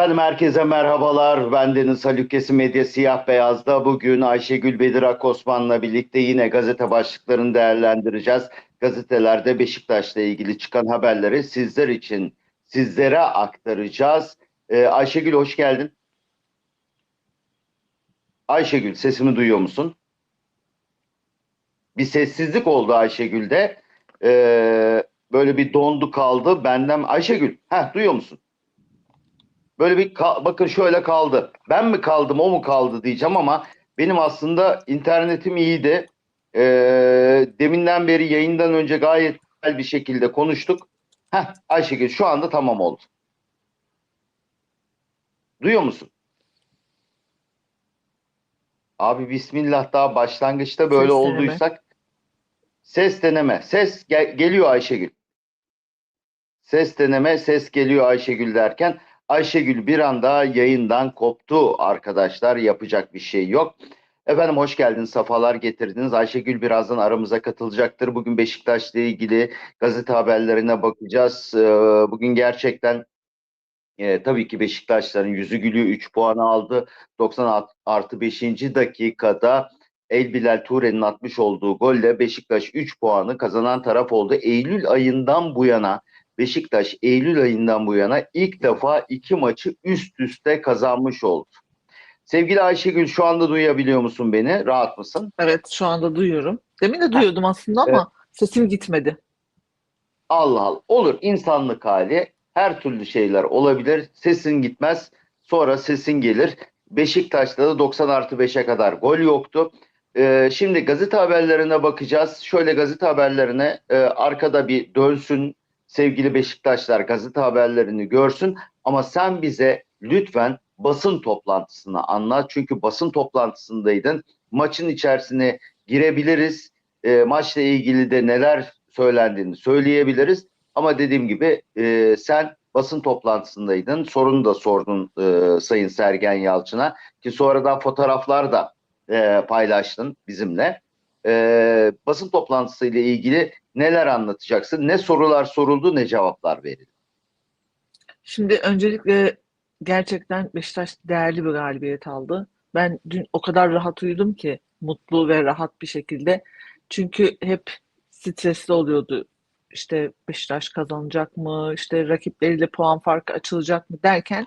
Efendim herkese merhabalar. Ben Deniz Halukesi Medya Siyah Beyaz'da bugün Ayşegül Bedir Akosman'la birlikte yine gazete başlıklarını değerlendireceğiz. Gazetelerde Beşiktaş'la ilgili çıkan haberleri sizler için sizlere aktaracağız. Ee, Ayşegül hoş geldin. Ayşegül sesimi duyuyor musun? Bir sessizlik oldu Ayşegül'de. Ee, böyle bir dondu kaldı. Benden Ayşegül, heh, duyuyor musun? Böyle bir bakın şöyle kaldı. Ben mi kaldım, o mu kaldı diyeceğim ama benim aslında internetim iyiydi. Ee, deminden beri yayından önce gayet güzel bir şekilde konuştuk. Heh, Ayşegül şu anda tamam oldu. Duyuyor musun? Abi bismillah daha başlangıçta böyle Ses deneme. olduysak ses deneme. Ses gel- geliyor Ayşegül. Ses deneme, ses geliyor Ayşegül derken Ayşegül bir anda yayından koptu arkadaşlar. Yapacak bir şey yok. Efendim hoş geldiniz, safalar getirdiniz. Ayşegül birazdan aramıza katılacaktır. Bugün Beşiktaş'la ilgili gazete haberlerine bakacağız. Ee, Bugün gerçekten e, tabii ki Beşiktaşların yüzü gülüyor. 3 puanı aldı. 90 artı 5. dakikada El Bilal Ture'nin atmış olduğu golle Beşiktaş 3 puanı kazanan taraf oldu. Eylül ayından bu yana Beşiktaş Eylül ayından bu yana ilk defa iki maçı üst üste kazanmış oldu. Sevgili Ayşegül şu anda duyabiliyor musun beni? Rahat mısın? Evet şu anda duyuyorum. Demin de duyuyordum aslında ama sesim gitmedi. Allah Allah. Olur insanlık hali. Her türlü şeyler olabilir. Sesin gitmez. Sonra sesin gelir. Beşiktaş'ta da 90 artı 5'e kadar gol yoktu. Ee, şimdi gazete haberlerine bakacağız. Şöyle gazete haberlerine e, arkada bir dönsün sevgili Beşiktaşlar gazete haberlerini görsün. Ama sen bize lütfen basın toplantısını anlat. Çünkü basın toplantısındaydın. Maçın içerisine girebiliriz. E, maçla ilgili de neler söylendiğini söyleyebiliriz. Ama dediğim gibi e, sen basın toplantısındaydın. Sorunu da sordun e, Sayın Sergen Yalçın'a. Ki sonradan fotoğraflar da e, paylaştın bizimle. E, basın toplantısı ile ilgili neler anlatacaksın? Ne sorular soruldu ne cevaplar verildi? Şimdi öncelikle gerçekten Beşiktaş değerli bir galibiyet aldı. Ben dün o kadar rahat uyudum ki mutlu ve rahat bir şekilde. Çünkü hep stresli oluyordu. İşte Beşiktaş kazanacak mı? İşte rakipleriyle puan farkı açılacak mı derken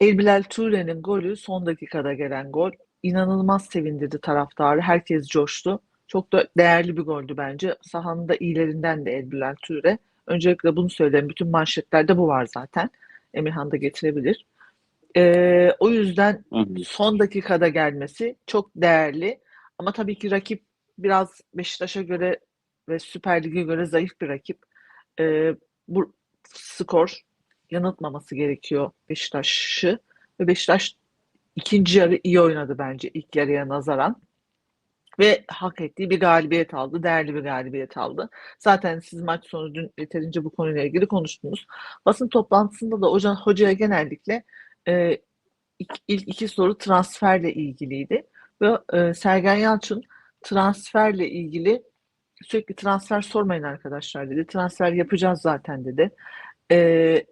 El Bilal Ture'nin golü son dakikada gelen gol inanılmaz sevindirdi taraftarı. Herkes coştu. Çok da değerli bir goldü bence. Sahanın da iyilerinden de El Bilal Ture. Öncelikle bunu söyleyeyim. Bütün manşetlerde bu var zaten. Emirhan da getirebilir. Ee, o yüzden son dakikada gelmesi çok değerli. Ama tabii ki rakip biraz Beşiktaş'a göre ve Süper Lig'e göre zayıf bir rakip. Ee, bu skor yanıltmaması gerekiyor Beşiktaş'ı. Ve Beşiktaş ikinci yarı iyi oynadı bence ilk yarıya nazaran. Ve hak ettiği bir galibiyet aldı. Değerli bir galibiyet aldı. Zaten siz maç sonu dün yeterince bu konuyla ilgili konuştunuz. Basın toplantısında da hoca, hocaya genellikle e, ilk, ilk iki soru transferle ilgiliydi. Ve e, Sergen Yalçın transferle ilgili sürekli transfer sormayın arkadaşlar dedi. Transfer yapacağız zaten dedi. E,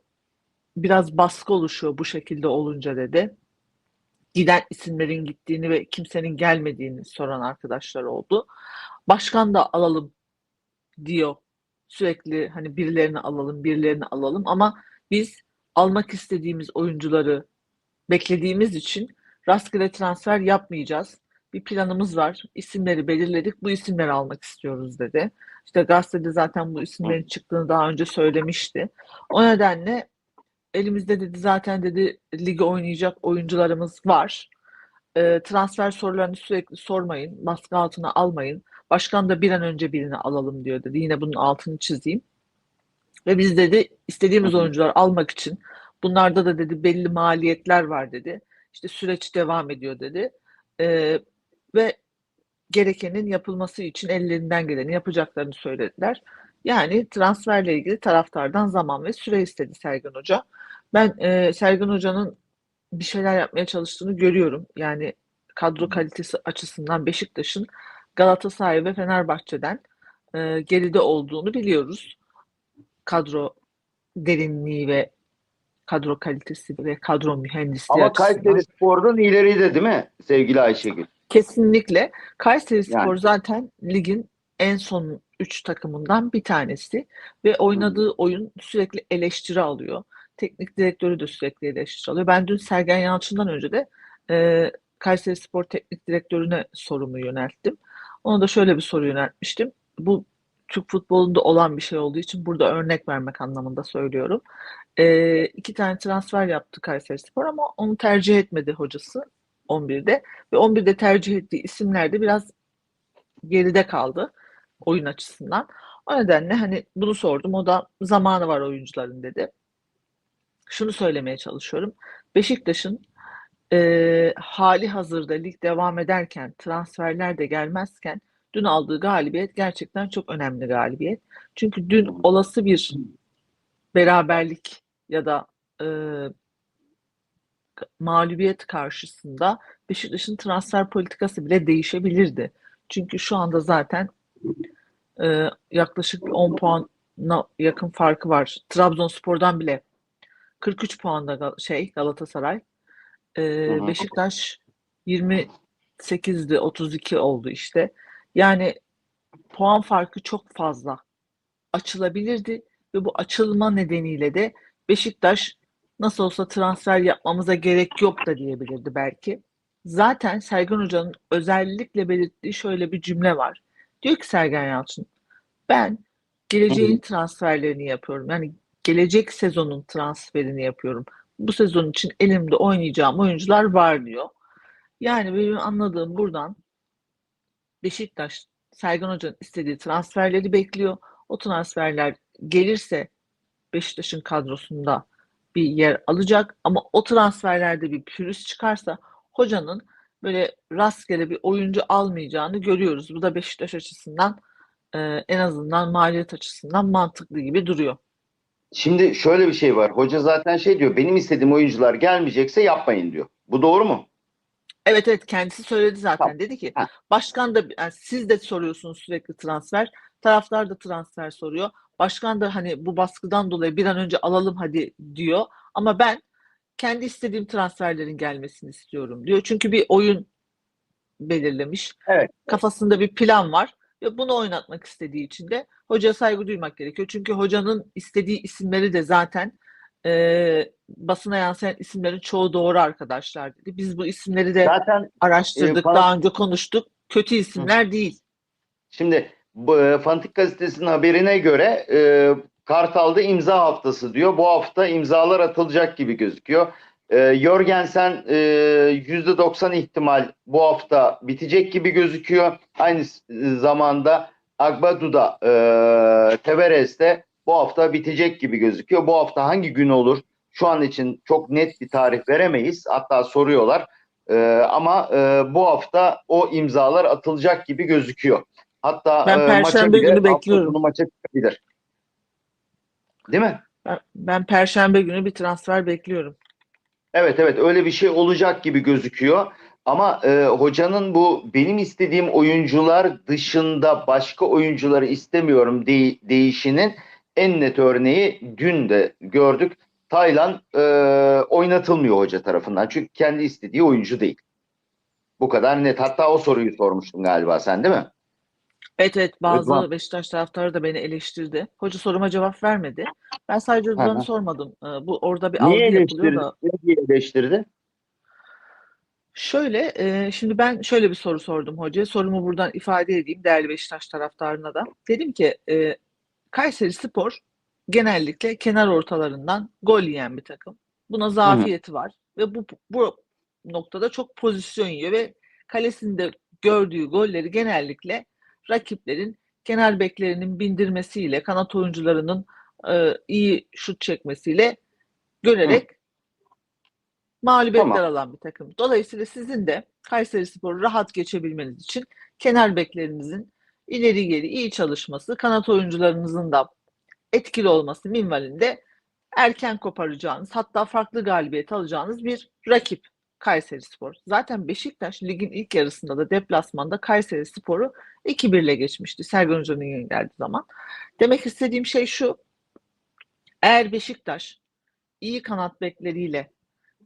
biraz baskı oluşuyor bu şekilde olunca dedi. Giden isimlerin gittiğini ve kimsenin gelmediğini soran arkadaşlar oldu. Başkan da alalım diyor. Sürekli hani birilerini alalım, birilerini alalım ama biz almak istediğimiz oyuncuları beklediğimiz için rastgele transfer yapmayacağız. Bir planımız var. İsimleri belirledik. Bu isimleri almak istiyoruz dedi. İşte gazetede zaten bu isimlerin çıktığını daha önce söylemişti. O nedenle elimizde dedi zaten dedi ligi oynayacak oyuncularımız var. E, transfer sorularını sürekli sormayın. Baskı altına almayın. Başkan da bir an önce birini alalım diyor dedi. Yine bunun altını çizeyim. Ve biz dedi istediğimiz oyuncuları almak için bunlarda da dedi belli maliyetler var dedi. İşte süreç devam ediyor dedi. E, ve gerekenin yapılması için ellerinden geleni yapacaklarını söylediler. Yani transferle ilgili taraftardan zaman ve süre istedi Sergen Hoca. Ben e, Sergen Hoca'nın bir şeyler yapmaya çalıştığını görüyorum. Yani kadro kalitesi açısından Beşiktaş'ın Galatasaray ve Fenerbahçe'den e, geride olduğunu biliyoruz. Kadro derinliği ve kadro kalitesi ve kadro mühendisliği Ama açısından. Kayseri Spor'dan ileride değil mi sevgili Ayşegül? Kesinlikle. Yani. zaten ligin en son 3 takımından bir tanesi ve oynadığı oyun sürekli eleştiri alıyor. Teknik direktörü de sürekli eleştiri alıyor. Ben dün Sergen Yalçın'dan önce de e, Kayseri Spor Teknik Direktörüne sorumu yönelttim. Ona da şöyle bir soru yöneltmiştim. Bu Türk futbolunda olan bir şey olduğu için burada örnek vermek anlamında söylüyorum. E, iki tane transfer yaptı Kayseri Spor ama onu tercih etmedi hocası 11'de ve 11'de tercih ettiği isimler de biraz geride kaldı oyun açısından. O nedenle hani bunu sordum. O da zamanı var oyuncuların dedi. Şunu söylemeye çalışıyorum. Beşiktaş'ın eee, hali hazırda lig devam ederken, transferler de gelmezken dün aldığı galibiyet gerçekten çok önemli galibiyet. Çünkü dün olası bir beraberlik ya da eee, mağlubiyet karşısında Beşiktaş'ın transfer politikası bile değişebilirdi. Çünkü şu anda zaten e, yaklaşık bir 10 puana yakın farkı var. Trabzonspor'dan bile 43 puanda Gal- şey Galatasaray. E, hı. Beşiktaş 28'di 32 oldu işte. Yani puan farkı çok fazla. Açılabilirdi ve bu açılma nedeniyle de Beşiktaş nasıl olsa transfer yapmamıza gerek yok da diyebilirdi belki. Zaten Sergen Hoca'nın özellikle belirttiği şöyle bir cümle var. Diyor ki Sergen Yalçın, ben geleceğin transferlerini yapıyorum. Yani gelecek sezonun transferini yapıyorum. Bu sezon için elimde oynayacağım oyuncular var diyor. Yani benim anladığım buradan Beşiktaş Sergen Hoca'nın istediği transferleri bekliyor. O transferler gelirse Beşiktaş'ın kadrosunda bir yer alacak ama o transferlerde bir pürüz çıkarsa hocanın böyle rastgele bir oyuncu almayacağını görüyoruz. Bu da Beşiktaş açısından e, en azından maliyet açısından mantıklı gibi duruyor. Şimdi şöyle bir şey var. Hoca zaten şey diyor. Benim istediğim oyuncular gelmeyecekse yapmayın diyor. Bu doğru mu? Evet evet kendisi söyledi zaten. Tamam. Dedi ki Ha. başkan da yani siz de soruyorsunuz sürekli transfer. Taraftar da transfer soruyor. Başkan da hani bu baskıdan dolayı bir an önce alalım hadi diyor. Ama ben kendi istediğim transferlerin gelmesini istiyorum diyor. Çünkü bir oyun belirlemiş. Evet. Kafasında bir plan var ve bunu oynatmak istediği için de hocaya saygı duymak gerekiyor. Çünkü hocanın istediği isimleri de zaten e, basına yansıyan isimlerin çoğu doğru arkadaşlar dedi. Biz bu isimleri de Zaten araştırdık, e, daha önce konuştuk. Kötü isimler değil. Şimdi bu e, Fantik Gazetesi'nin haberine göre e, Kartal'da imza haftası diyor. Bu hafta imzalar atılacak gibi gözüküyor. E, Jorgensen e, %90 ihtimal bu hafta bitecek gibi gözüküyor. Aynı zamanda Agbadu'da e, Tavares'te bu hafta bitecek gibi gözüküyor. Bu hafta hangi gün olur? Şu an için çok net bir tarih veremeyiz. Hatta soruyorlar. E, ama e, bu hafta o imzalar atılacak gibi gözüküyor. Hatta Ben e, Perşembe bile, günü bekliyorum. maça çıkabilir. Değil mi? Ben, ben perşembe günü bir transfer bekliyorum. Evet evet öyle bir şey olacak gibi gözüküyor. Ama e, hocanın bu benim istediğim oyuncular dışında başka oyuncuları istemiyorum de- deyişinin en net örneği dün de gördük. Taylan e, oynatılmıyor hoca tarafından. Çünkü kendi istediği oyuncu değil. Bu kadar net. Hatta o soruyu sormuştun galiba sen değil mi? Evet evet bazı Rıdvan. Beşiktaş taraftarı da beni eleştirdi. Hoca soruma cevap vermedi. Ben sadece Rıdvan'ı sormadım. Ee, Bu orada bir Niye algı yapılıyor eleştirdi? da. Ne diye eleştirdi? Şöyle, e, şimdi ben şöyle bir soru sordum hocaya. Sorumu buradan ifade edeyim değerli Beşiktaş taraftarına da. Dedim ki e, Kayseri Spor genellikle kenar ortalarından gol yiyen bir takım. Buna zafiyeti var ve bu bu noktada çok pozisyon yiyor ve kalesinde gördüğü golleri genellikle rakiplerin kenar beklerinin bindirmesiyle, kanat oyuncularının e, iyi şut çekmesiyle görerek mağlubiyetler Tamam. alan bir takım. Dolayısıyla sizin de Kayserispor'u rahat geçebilmeniz için kenar beklerinizin ileri geri iyi çalışması, kanat oyuncularınızın da etkili olması minvalinde erken koparacağınız, hatta farklı galibiyet alacağınız bir rakip Kayserispor. Zaten Beşiktaş ligin ilk yarısında da deplasmanda Kayserispor'u 2-1 ile geçmişti Sergen Hoca'nın yeni geldiği zaman. Demek istediğim şey şu. Eğer Beşiktaş iyi kanat bekleriyle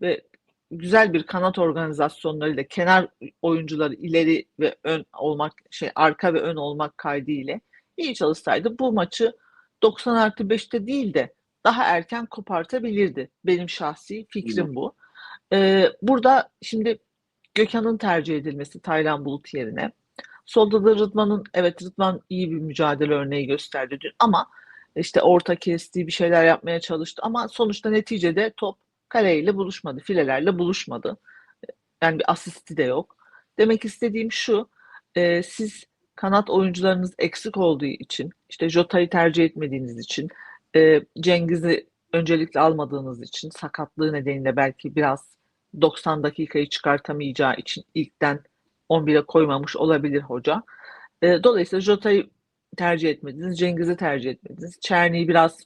ve güzel bir kanat organizasyonlarıyla kenar oyuncuları ileri ve ön olmak şey arka ve ön olmak kaydıyla iyi çalışsaydı bu maçı 90 artı 5'te değil de daha erken kopartabilirdi. Benim şahsi fikrim bu. Ee, burada şimdi Gökhan'ın tercih edilmesi Taylan Bulut yerine. Solda da Rıdvan'ın evet Rıdvan iyi bir mücadele örneği gösterdi dün ama işte orta kestiği bir şeyler yapmaya çalıştı ama sonuçta neticede top kaleyle buluşmadı, filelerle buluşmadı. Yani bir asisti de yok. Demek istediğim şu, e, siz kanat oyuncularınız eksik olduğu için, işte Jota'yı tercih etmediğiniz için, e, Cengiz'i öncelikle almadığınız için, sakatlığı nedeniyle belki biraz 90 dakikayı çıkartamayacağı için ilkten 11'e koymamış olabilir hoca. E, dolayısıyla Jota'yı tercih etmediniz, Cengiz'i tercih etmediniz. Çerni'yi biraz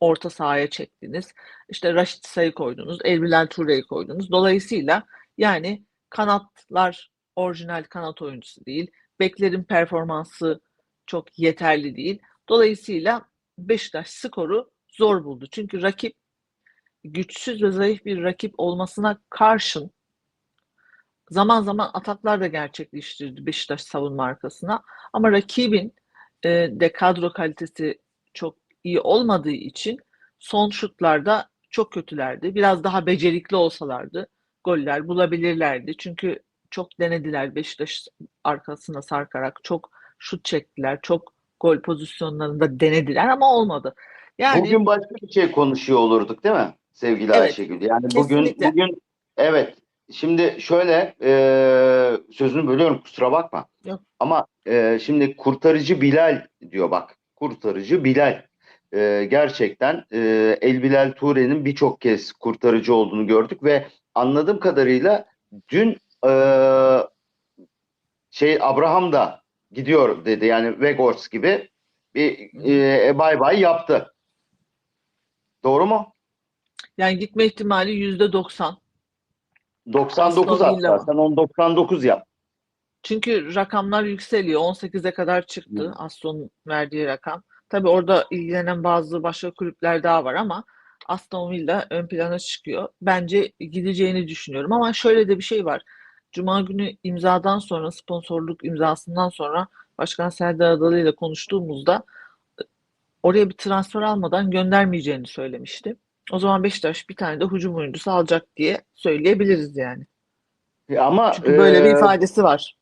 orta sahaya çektiniz. İşte Raşit Say'ı koydunuz, Elbilal Ture'yi koydunuz. Dolayısıyla yani kanatlar orijinal kanat oyuncusu değil. Beklerin performansı çok yeterli değil. Dolayısıyla Beşiktaş skoru zor buldu. Çünkü rakip güçsüz ve zayıf bir rakip olmasına karşın zaman zaman ataklar da gerçekleştirdi Beşiktaş savunma arkasına. Ama rakibin e, de kadro kalitesi çok iyi olmadığı için son şutlarda çok kötülerdi. Biraz daha becerikli olsalardı goller bulabilirlerdi. Çünkü çok denediler Beşiktaş arkasına sarkarak çok şut çektiler. Çok gol pozisyonlarında denediler ama olmadı. Yani Bugün başka bir şey konuşuyor olurduk değil mi sevgili Evet, Ayşegül? Yani bugün kesinlikle. bugün evet. Şimdi şöyle e, sözünü bölüyorum kusura bakma. Yok. Ama e, şimdi kurtarıcı Bilal diyor bak. Kurtarıcı Bilal. E, gerçekten e, El Bilal Ture'nin birçok kez kurtarıcı olduğunu gördük ve anladığım kadarıyla dün e, şey Abraham da gidiyor dedi. Yani Weghorst gibi bir e, bay bay yaptı. Doğru mu? yani gitme ihtimali yüzde 90. 99 Aston Villa. hatta. Sen 10 99 yap. Çünkü rakamlar yükseliyor. 18'e kadar çıktı Hı. Aston verdiği rakam. Tabii orada ilgilenen bazı başka kulüpler daha var ama Aston Villa ön plana çıkıyor. Bence gideceğini düşünüyorum ama şöyle de bir şey var. Cuma günü imzadan sonra, sponsorluk imzasından sonra Başkan Serdar Adalı ile konuştuğumuzda e, oraya bir transfer almadan göndermeyeceğini söylemişti. O zaman Beşiktaş bir tane de hücum oyuncusu alacak diye söyleyebiliriz yani. Ama Çünkü böyle bir e, ifadesi var.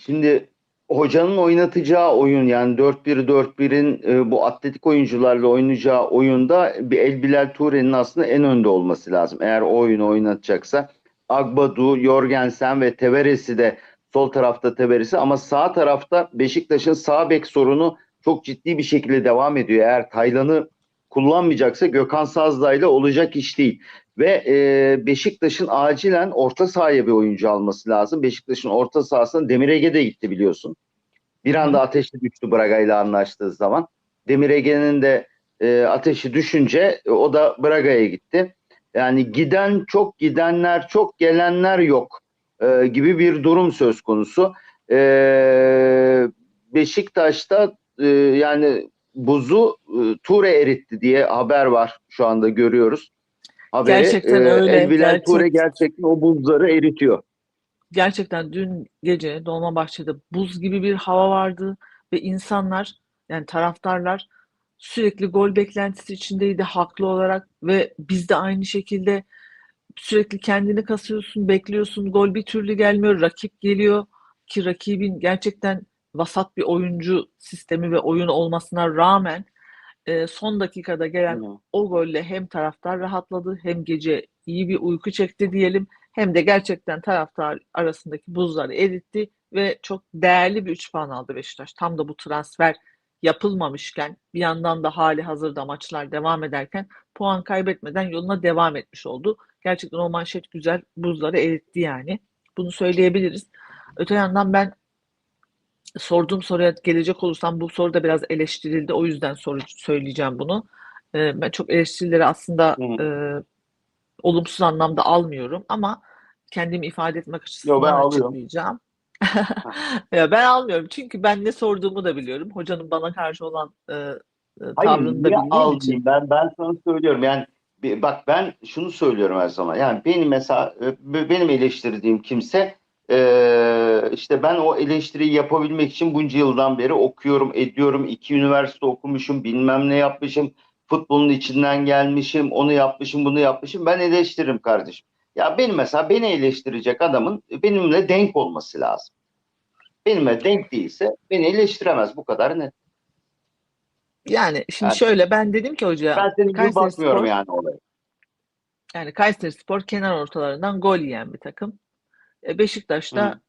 Şimdi hocanın oynatacağı oyun yani 4-1-4-1'in e, bu atletik oyuncularla oynayacağı oyunda bir El Bilal Ture'nin aslında en önde olması lazım. Eğer o oyunu oynatacaksa Agbadu, Jorgensen ve Teveres'i de sol tarafta Teveres'i ama sağ tarafta Beşiktaş'ın sağ bek sorunu çok ciddi bir şekilde devam ediyor. Eğer Taylan'ı kullanmayacaksa Gökhan Sazdağ ile olacak iş değil. Ve e, Beşiktaş'ın acilen orta sahaya bir oyuncu alması lazım. Beşiktaş'ın orta sahasına Demir Ege de gitti biliyorsun. Bir anda ateşi düştü Braga ile anlaştığı zaman. Demir Ege'nin de e, ateşi düşünce e, o da Braga'ya gitti. Yani giden çok gidenler çok gelenler yok e, gibi bir durum söz konusu. E, Beşiktaş'ta e, yani buzu e, Ture eritti diye haber var şu anda görüyoruz. Haberi. Gerçekten E, öyle, El Bilal gerçek. Ture gerçekten o buzları eritiyor. Gerçekten dün gece Dolmabahçe'de buz gibi bir hava vardı ve insanlar yani taraftarlar sürekli gol beklentisi içindeydi haklı olarak ve biz de aynı şekilde sürekli kendini kasıyorsun, bekliyorsun, gol bir türlü gelmiyor, rakip geliyor ki rakibin gerçekten vasat bir oyuncu sistemi ve oyun olmasına rağmen e, son dakikada gelen o golle hem taraftar rahatladı hem gece iyi bir uyku çekti diyelim hem de gerçekten taraftar arasındaki buzları eritti ve çok değerli bir 3 puan aldı Beşiktaş. Tam da bu transfer yapılmamışken bir yandan da hali hazırda maçlar devam ederken puan kaybetmeden yoluna devam etmiş oldu. Gerçekten o manşet güzel buzları eritti yani. Bunu söyleyebiliriz. Öte yandan ben sorduğum soruya gelecek olursam bu soru da biraz eleştirildi. O yüzden soru söyleyeceğim bunu. Ee, ben çok eleştirileri aslında e, olumsuz anlamda almıyorum ama kendimi ifade etmek açısından Yo, ben alıyorum. Ya ben almıyorum çünkü ben ne sorduğumu da biliyorum. Hocanın bana karşı olan e, e, Hayır tavrını da bildiğim için. Ben ben sana söylüyorum yani bak ben şunu söylüyorum her zaman. Yani benim mesela e, benim eleştirdiğim kimse e, işte ben o eleştiriyi yapabilmek için bunca yıldan beri okuyorum, ediyorum. iki üniversite okumuşum, bilmem ne yapmışım. Futbolun içinden gelmişim, onu yapmışım, bunu yapmışım. Ben eleştiririm kardeşim. Ya benim mesela beni eleştirecek adamın benimle denk olması lazım. Benimle denk değilse beni eleştiremez. Bu kadar net. Yani şimdi Yani- şöyle ben dedim ki hocaya Ben senin gibi bakmıyorum Spor- yani olaya. yani Kayseri Spor kenar ortalarından gol yiyen bir takım. E, Beşiktaş da Hı.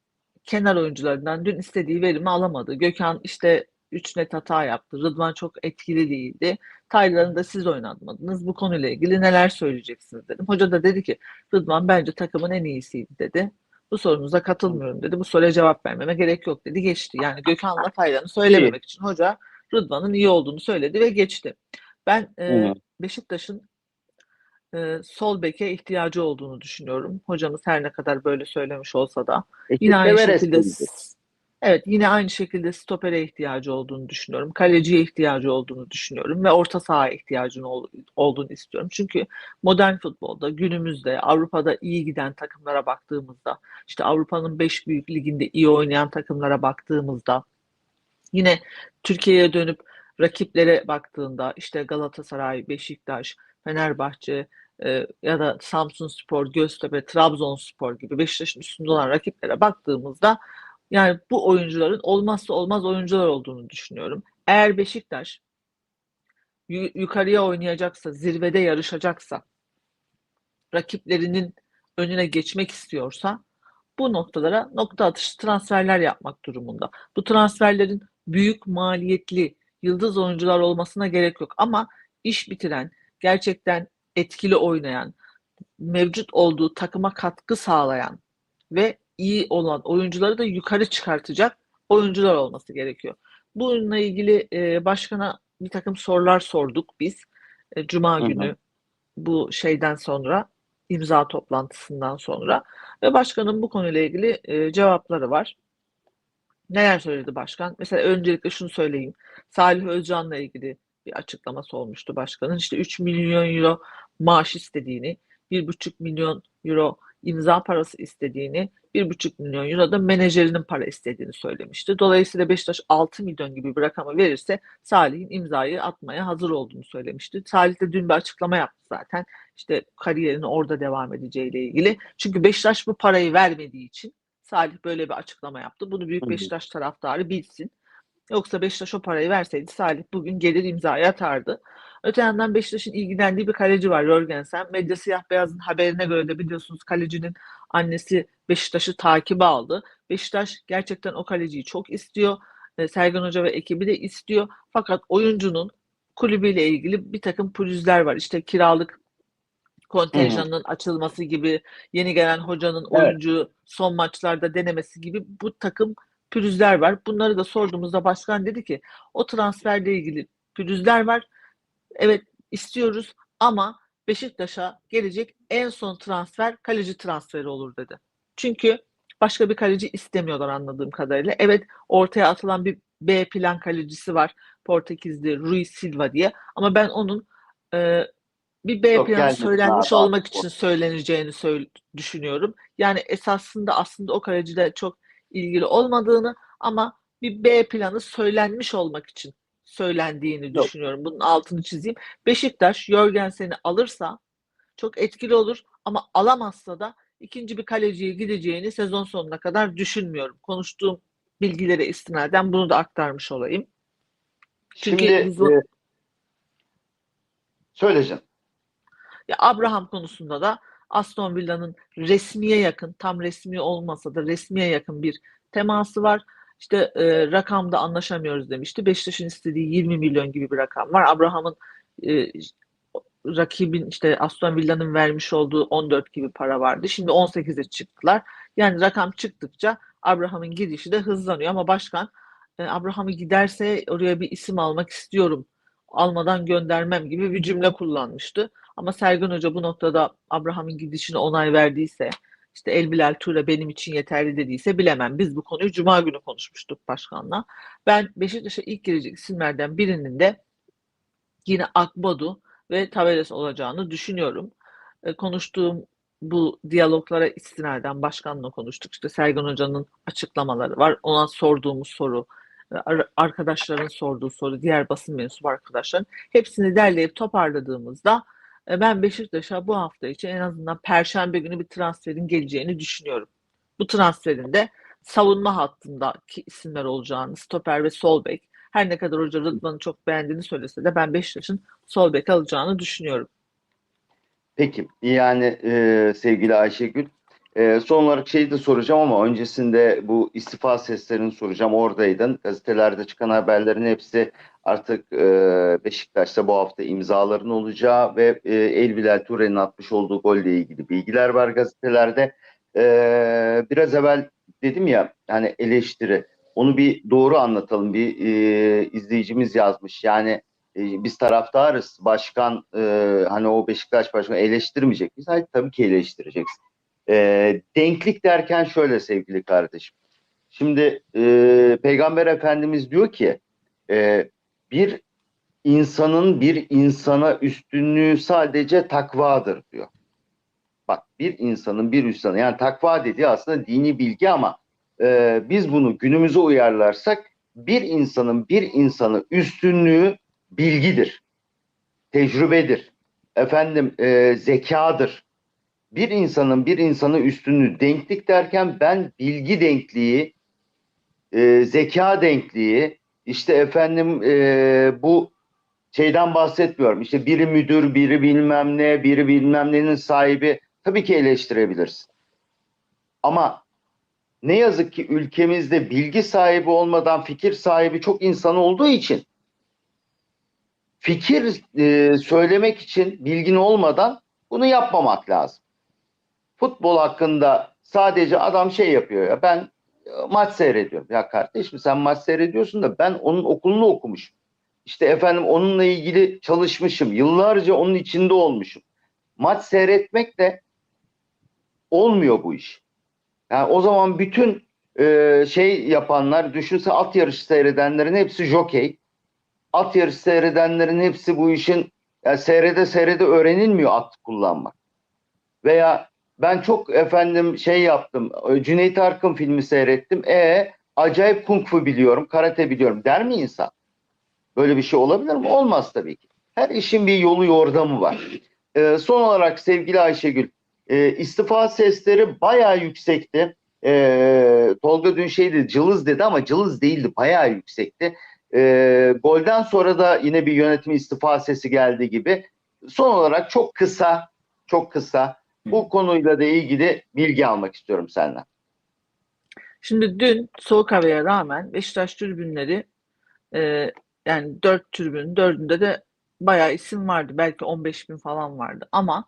kenar oyuncularından dün istediği verimi alamadı. Gökhan işte 3 net hata yaptı. Rıdvan çok etkili değildi. Taylan'ı da siz oynatmadınız. Bu konuyla ilgili neler söyleyeceksiniz dedim. Hoca da dedi ki Rıdvan bence takımın en iyisiydi dedi. Bu sorunuza katılmıyorum dedi. Bu soruya cevap vermeme gerek yok dedi. Geçti. Yani Gökhan'la Taylan'ı söylememek için hoca Rıdvan'ın iyi olduğunu söyledi ve geçti. Ben e. Beşiktaş'ın e, sol beke ihtiyacı olduğunu düşünüyorum. Hocamız her ne kadar böyle söylemiş olsa da. Yine aynı şekilde? Evet yine aynı şekilde stopere ihtiyacı olduğunu düşünüyorum. Kaleciye ihtiyacı olduğunu düşünüyorum ve orta sahaya ihtiyacının ol- olduğunu istiyorum. Çünkü modern futbolda günümüzde Avrupa'da iyi giden takımlara baktığımızda işte Avrupa'nın 5 büyük liginde iyi oynayan takımlara baktığımızda yine Türkiye'ye dönüp rakiplere baktığında işte Galatasaray, Beşiktaş, Fenerbahçe e, ya da Samsunspor, Göztepe, Trabzonspor gibi Beşiktaş'ın üstünde olan rakiplere baktığımızda yani bu oyuncuların olmazsa olmaz oyuncular olduğunu düşünüyorum. Eğer Beşiktaş yu- yukarıya oynayacaksa, zirvede yarışacaksa, rakiplerinin önüne geçmek istiyorsa bu noktalara nokta atışı transferler yapmak durumunda. Bu transferlerin büyük maliyetli yıldız oyuncular olmasına gerek yok ama iş bitiren, gerçekten etkili oynayan, mevcut olduğu takıma katkı sağlayan ve iyi olan oyuncuları da yukarı çıkartacak oyuncular olması gerekiyor. Bununla ilgili e, başkana bir takım sorular sorduk biz e, Cuma Hı hı. günü bu şeyden sonra imza toplantısından sonra ve başkanın bu konuyla ilgili e, cevapları var. Neler söyledi başkan? Mesela öncelikle şunu söyleyeyim. Salih Özcan'la ilgili bir açıklaması olmuştu başkanın. İşte 3 milyon euro maaş istediğini, 1,5 milyon euro imza parası istediğini, 1,5 milyon euro da menajerinin para istediğini söylemişti. Dolayısıyla Beşiktaş 6 milyon gibi bir rakamı verirse Salih'in imzayı atmaya hazır olduğunu söylemişti. Salih de dün bir açıklama yaptı zaten. İşte kariyerini orada devam edeceğiyle ilgili. Çünkü Beşiktaş bu parayı vermediği için Salih böyle bir açıklama yaptı. Bunu büyük. Beşiktaş taraftarı bilsin. Yoksa Beşiktaş o parayı verseydi Salih bugün gelir imzayı atardı. Öte yandan Beşiktaş'ın ilgilendiği bir kaleci var Jorgensen. Medya Siyah Beyaz'ın haberine göre de biliyorsunuz kalecinin annesi Beşiktaş'ı takibe aldı. Beşiktaş gerçekten o kaleciyi çok istiyor. E, Sergen Hoca ve ekibi de istiyor. Fakat oyuncunun kulübüyle ilgili bir takım pürüzler var. İşte kiralık kontenjanının açılması gibi, yeni gelen hocanın Evet. oyuncu son maçlarda denemesi gibi bu takım pürüzler var. Bunları da sorduğumuzda başkan dedi ki o transferle ilgili pürüzler var. Evet istiyoruz ama Beşiktaş'a gelecek en son transfer kaleci transferi olur dedi. Çünkü başka bir kaleci istemiyorlar anladığım kadarıyla. Evet ortaya atılan bir B plan kalecisi var. Portekizli Rui Silva diye. Ama ben onun e, bir B Yok, planı söylenmiş daha olmak için söyleneceğini söyle, düşünüyorum. Yani esasında aslında o kalecide çok ilgili olmadığını ama bir B planı söylenmiş olmak için söylendiğini Yok. düşünüyorum. Bunun altını çizeyim. Beşiktaş Jorgensen'i alırsa çok etkili olur ama alamazsa da ikinci bir kaleciye gideceğini sezon sonuna kadar düşünmüyorum. Konuştuğum bilgilere istinaden bunu da aktarmış olayım. Çünkü Şimdi biz e, söyleyeceğim. Ya Abraham konusunda da Aston Villa'nın resmiye yakın, tam resmi olmasa da resmiye yakın bir teması var. İşte e, rakamda anlaşamıyoruz demişti. Beşiktaş'ın istediği 20 milyon gibi bir rakam var. Abraham'ın e, rakibin işte Aston Villa'nın vermiş olduğu 14 gibi para vardı. Şimdi 18'e çıktılar. Yani rakam çıktıkça Abraham'ın gidişi de hızlanıyor ama başkan e, Abraham'ı giderse oraya bir isim almak istiyorum. Almadan göndermem gibi bir cümle kullanmıştı. Ama Sergen Hoca bu noktada Abraham'ın gidişine onay verdiyse, işte El Bilal Ture benim için yeterli dediyse bilemem. Biz bu konuyu Cuma günü konuşmuştuk başkanla. Ben Beşiktaş'a ilk girecek isimlerden birinin de yine Akbodu ve Tavares olacağını düşünüyorum. E, konuştuğum bu diyaloglara istinaden başkanla konuştuk. İşte Sergen Hoca'nın açıklamaları var. Ona sorduğumuz soru, e, ar- arkadaşların sorduğu soru, diğer basın mensubu arkadaşların hepsini derleyip toparladığımızda ben Beşiktaş'a bu hafta için en azından Perşembe günü bir transferin geleceğini düşünüyorum. Bu transferin de savunma hattındaki isimler olacağını, stoper ve sol bek. Her ne kadar Hoca Rıdvan'ı çok beğendiğini söylese de ben Beşiktaş'ın sol bek alacağını düşünüyorum. Peki yani e, sevgili Ayşegül e, son olarak şeyi de soracağım ama öncesinde bu istifa seslerini soracağım oradaydın. Gazetelerde çıkan haberlerin hepsi artık e, Beşiktaş'ta bu hafta imzaların olacağı ve e, Elbilal Ture'nin atmış olduğu golle ilgili bilgiler var gazetelerde. E, biraz evvel dedim ya hani eleştiri onu bir doğru anlatalım bir e, izleyicimiz yazmış yani e, biz taraftarız. Başkan e, hani o Beşiktaş başkanı eleştirmeyecek miyiz? Hayır tabii ki eleştireceksin. E, denklik derken şöyle sevgili kardeşim. Şimdi e, Peygamber Efendimiz diyor ki e, bir insanın bir insana üstünlüğü sadece takvadır diyor. Bak bir insanın bir insana yani takva dediği aslında dini bilgi ama e, biz bunu günümüze uyarlarsak bir insanın bir insanı üstünlüğü bilgidir, tecrübedir, efendim e, zekadır. Bir insanın bir insanı üstünlüğü denklik derken ben bilgi denkliği, e, zeka denkliği, işte efendim e, bu şeyden bahsetmiyorum. İşte biri müdür, biri bilmem ne, biri bilmem nenin sahibi tabii ki eleştirebilirsin. Ama ne yazık ki ülkemizde bilgi sahibi olmadan fikir sahibi çok insan olduğu için fikir e, söylemek için bilgin olmadan bunu yapmamak lazım. Futbol hakkında sadece adam şey yapıyor ya ben e, maç seyrediyorum. Ya kardeşim sen maç seyrediyorsun da ben onun okulunu okumuşum. İşte efendim onunla ilgili çalışmışım. Yıllarca onun içinde olmuşum. Maç seyretmek de olmuyor bu iş. Yani o zaman bütün e, şey yapanlar düşünse at yarışı seyredenlerin hepsi jokey at yarışı seyredenlerin hepsi bu işin yani seyrede seyrede öğrenilmiyor at kullanmak. Veya ben çok efendim şey yaptım. Cüneyt Arkın filmi seyrettim. E acayip kung fu biliyorum, karate biliyorum der mi insan? Böyle bir şey olabilir mi? Olmaz tabii ki. Her işin bir yolu yordamı var. E, son olarak sevgili Ayşegül, e, istifa sesleri bayağı yüksekti. E, Tolga dün şeydi cılız dedi ama cılız değildi. Bayağı yüksekti. E, golden sonra da yine bir yönetim istifa sesi geldi gibi. Son olarak çok kısa, çok kısa bu konuyla da ilgili bilgi almak istiyorum senden. Şimdi dün soğuk havaya rağmen Beşiktaş tribünleri e, yani dört tribün dördünde de bayağı isim vardı. Belki 15 bin falan vardı. Ama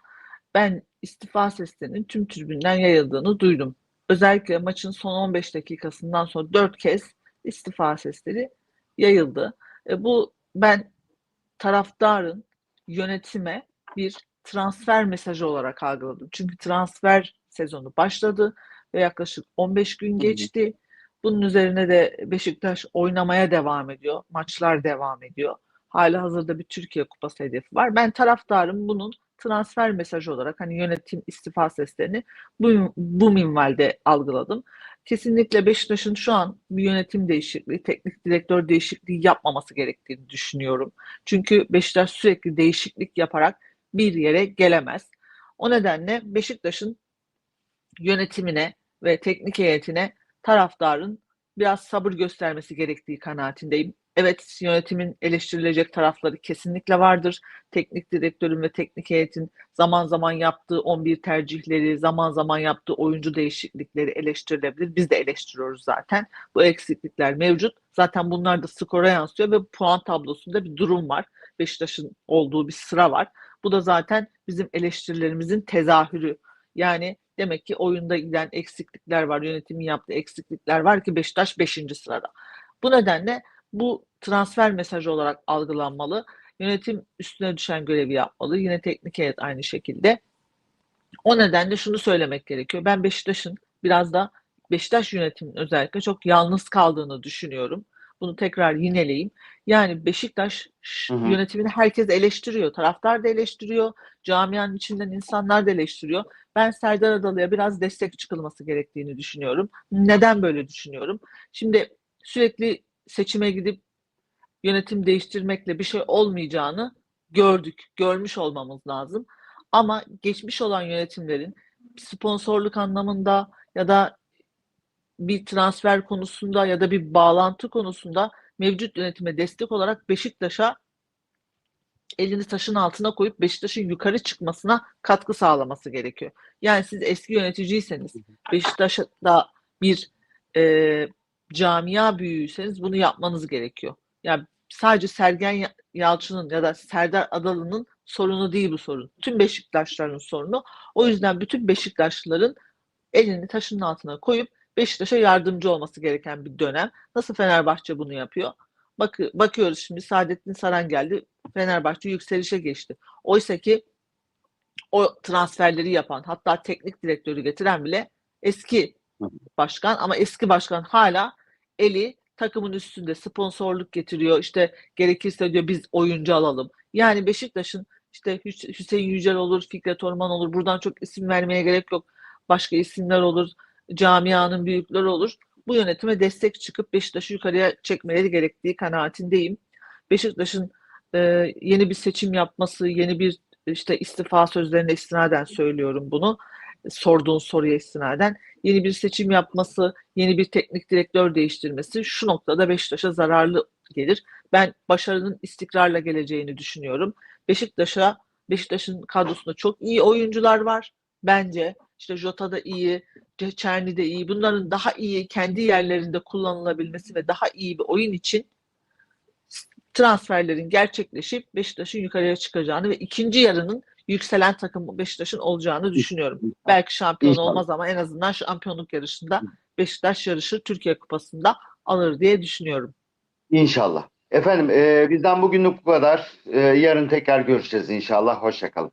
ben istifa seslerinin tüm tribünden yayıldığını duydum. Özellikle maçın son 15 dakikasından sonra dört kez istifa sesleri yayıldı. E, bu ben taraftarın yönetime bir transfer mesajı olarak algıladım. Çünkü transfer sezonu başladı ve yaklaşık 15 gün geçti. Bunun üzerine de Beşiktaş oynamaya devam ediyor. Maçlar devam ediyor. Hala hazırda bir Türkiye Kupası hedefi var. Ben taraftarım bunun transfer mesajı olarak hani yönetim istifa seslerini bu, bu minvalde algıladım. Kesinlikle Beşiktaş'ın şu an bir yönetim değişikliği, teknik direktör değişikliği yapmaması gerektiğini düşünüyorum. Çünkü Beşiktaş sürekli değişiklik yaparak bir yere gelemez. O nedenle Beşiktaş'ın yönetimine ve teknik heyetine taraftarın biraz sabır göstermesi gerektiği kanaatindeyim. Evet yönetimin eleştirilecek tarafları kesinlikle vardır. Teknik direktörün ve teknik heyetin zaman zaman yaptığı 11 tercihleri, zaman zaman yaptığı oyuncu değişiklikleri eleştirilebilir. Biz de eleştiriyoruz zaten. Bu eksiklikler mevcut. Zaten bunlar da skora yansıyor ve puan tablosunda bir durum var. Beşiktaş'ın olduğu bir sıra var. Bu da zaten bizim eleştirilerimizin tezahürü. Yani demek ki oyunda giden eksiklikler var, yönetimin yaptığı eksiklikler var ki Beşiktaş 5. sırada. Bu nedenle bu transfer mesajı olarak algılanmalı. Yönetim üstüne düşen görevi yapmalı. Yine teknik heyet aynı şekilde. O nedenle şunu söylemek gerekiyor. Ben Beşiktaş'ın biraz da Beşiktaş yönetiminin özellikle çok yalnız kaldığını düşünüyorum. Bunu tekrar yineleyeyim. Yani Beşiktaş Hı hı. yönetimini herkes eleştiriyor. Taraftar da eleştiriyor. Camianın içinden insanlar da eleştiriyor. Ben Serdar Adalı'ya biraz destek çıkılması gerektiğini düşünüyorum. Neden böyle düşünüyorum? Şimdi sürekli seçime gidip yönetim değiştirmekle bir şey olmayacağını gördük, görmüş olmamız lazım. Ama geçmiş olan yönetimlerin sponsorluk anlamında ya da bir transfer konusunda ya da bir bağlantı konusunda mevcut yönetime destek olarak Beşiktaş'a elini taşın altına koyup Beşiktaş'ın yukarı çıkmasına katkı sağlaması gerekiyor. Yani siz eski yöneticiyseniz, Beşiktaş'ta bir e, camia büyüğüyseniz bunu yapmanız gerekiyor. Yani sadece Sergen Ya- Yalçın'ın ya da Serdar Adalı'nın sorunu değil bu sorun. Tüm Beşiktaşların sorunu. O yüzden bütün Beşiktaşlıların elini taşın altına koyup Beşiktaş'a yardımcı olması gereken bir dönem. Nasıl Fenerbahçe bunu yapıyor? Bak, bakıyoruz şimdi Saadettin Saran geldi. Fenerbahçe yükselişe geçti. Oysa ki o transferleri yapan hatta teknik direktörü getiren bile eski başkan ama eski başkan hala eli takımın üstünde sponsorluk getiriyor. İşte gerekirse diyor biz oyuncu alalım. Yani Beşiktaş'ın işte Hüs- Hüseyin Yücel olur, Fikret Orman olur. Buradan çok isim vermeye gerek yok. Başka isimler olur. Camianın büyükleri olur. Bu yönetime destek çıkıp Beşiktaş'ı yukarıya çekmeleri gerektiği kanaatindeyim. Beşiktaş'ın e, yeni bir seçim yapması, yeni bir işte istifa sözlerine istinaden söylüyorum bunu. Sorduğun soruya istinaden yeni bir seçim yapması, yeni bir teknik direktör değiştirmesi şu noktada Beşiktaş'a zararlı gelir. Ben başarının istikrarla geleceğini düşünüyorum. Beşiktaş'a Beşiktaş'ın kadrosunda çok iyi oyuncular var bence. İşte Jota da iyi, Çerni de iyi. Bunların daha iyi kendi yerlerinde kullanılabilmesi ve daha iyi bir oyun için transferlerin gerçekleşip Beşiktaş'ın yukarıya çıkacağını ve ikinci yarının yükselen takım Beşiktaş'ın olacağını düşünüyorum. Belki şampiyon olmaz ama en azından şampiyonluk yarışında Beşiktaş yarışır, Türkiye Kupası'nda alır diye düşünüyorum. İnşallah. Efendim e, bizden bugünlük bu kadar. E, yarın tekrar görüşeceğiz inşallah. Hoşçakalın.